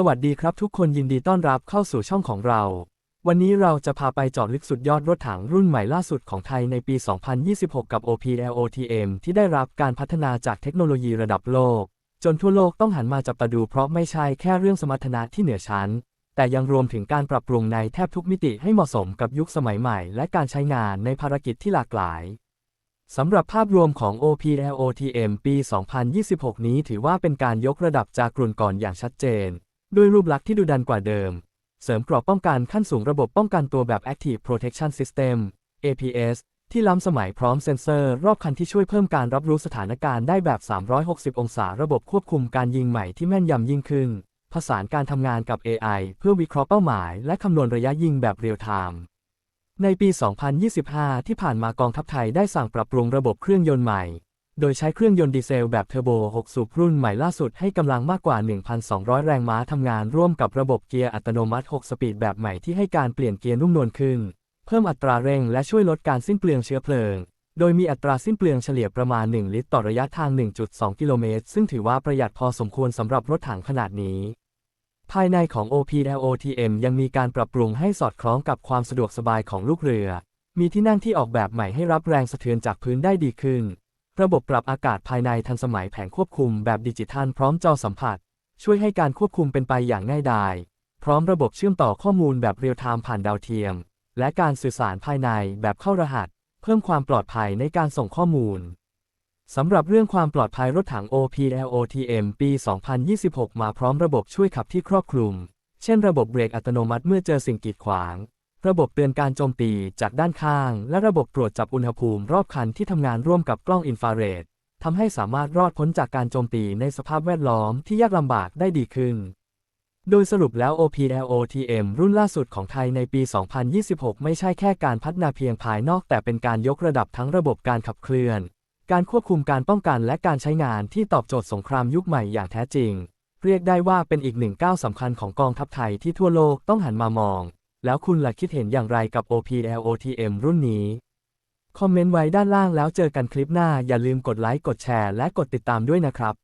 สวัสดีครับทุกคนยินดีต้อนรับเข้าสู่ช่องของเรา วันนี้เราจะพาไปเจอดลึกสุดยอดรถถังรุ่นใหม่ล่าสุดของไทยในปี 2026 กับ OPLOTM ที่ได้รับการพัฒนาจากเทคโนโลยีระดับโลก จนทั่วโลกต้องหันมาจับตาดูเพราะไม่ใช่แค่เรื่องสมรรถนะที่เหนือชั้น แต่ยังรวมถึงการปรับปรุงในแทบทุกมิติให้เหมาะสมกับยุคสมัยใหม่ และการใช้งานในภารกิจที่หลากหลายสำหรับภาพรวมของ OPLOTM ปี 2026 นี้ถือว่าเป็นการยกระดับจากรุ่นก่อนอย่างชัดเจน ด้วยรูปลักษณ์ที่ดูดันกว่าเดิม เสริมกรอบป้องกันขั้นสูงระบบป้องกันตัวแบบ Active Protection System APS ที่ล้ำสมัยพร้อมเซ็นเซอร์รอบคันที่ช่วยเพิ่มการรับรู้สถานการณ์ได้แบบ 360 องศาระบบควบคุมการยิงใหม่ที่แม่นยำยิ่งขึ้น ผสานการทำงานกับ AI เพื่อวิเคราะห์เป้าหมาย และคำนวณระยะยิงแบบเรียลไทม์ในปี 2025 ที่ผ่านมากองทัพไทยได้สั่งปรับปรุงระบบเครื่องยนต์ใหม่ โดยใช้เครื่องยนต์ดีเซลแบบเทอร์โบ 6 สูบรุ่นใหม่ล่าสุดให้กำลังมากกว่า 1,200 แรงม้าทำงานร่วมกับระบบเกียร์อัตโนมัติ 6 สปีดแบบใหม่ที่ให้การเปลี่ยนเกียร์นุ่มนวลขึ้น เพิ่มอัตราเร่งและช่วยลดการสิ้นเปลืองเชื้อเพลิง โดยมีอัตราสิ้นเปลืองเฉลี่ยประมาณ 1 ลิตรต่อระยะทาง 1.2 กิโลเมตร ซึ่งถือว่าประหยัดพอสมควรสำหรับรถถังขนาดนี้ ภายในของ OPLOTM ยังมีการปรับปรุงให้สอดคล้องกับความสะดวกสบายของลูกเรือ มีที่นั่งที่ออกแบบใหม่ให้รับแรงสะเทือนจากพื้นได้ดีขึ้น ระบบปรับอากาศภายในทันสมัยแผงควบคุมแบบดิจิทัลพร้อมจอสัมผัส ช่วยให้การควบคุมเป็นไปอย่างง่ายดาย พร้อมระบบเชื่อมต่อข้อมูลแบบเรียลไทม์ผ่านดาวเทียม และการสื่อสารภายในแบบเข้ารหัส เพิ่มความปลอดภัยในการส่งข้อมูลสำหรับเรื่องความปลอดภัยรถถัง OPLOTM ปี 2026 มาพร้อมระบบช่วยขับที่ครอบคลุม เช่นระบบเบรกอัตโนมัติเมื่อเจอสิ่งกีดขวาง ระบบเตือนการโจมตีจากด้านข้าง และระบบตรวจจับอุณหภูมิรอบคันที่ทำงานร่วมกับกล้องอินฟราเรดทำให้สามารถรอดพ้นจากการโจมตีในสภาพแวดล้อมที่ยากลำบากได้ดีขึ้น โดยสรุปแล้ว OPLOTM รุ่นล่าสุดของไทยในปี 2026 ไม่ใช่แค่การพัฒนาเพียงภายนอก แต่เป็นการยกระดับทั้งระบบการขับเคลื่อน การควบคุมการป้องกันและการใช้งานที่ตอบโจทย์สงครามยุคใหม่อย่างแท้จริง เรียกได้ว่าเป็นอีกหนึ่งก้าวสำคัญของกองทัพไทยที่ทั่วโลกต้องหันมามอง แล้วคุณล่ะคิดเห็นอย่างไรกับ OPLOTM รุ่นนี้ คอมเมนต์ไว้ด้านล่างแล้วเจอกันคลิปหน้าอย่าลืมกดไลค์กดแชร์และกดติดตามด้วยนะครับ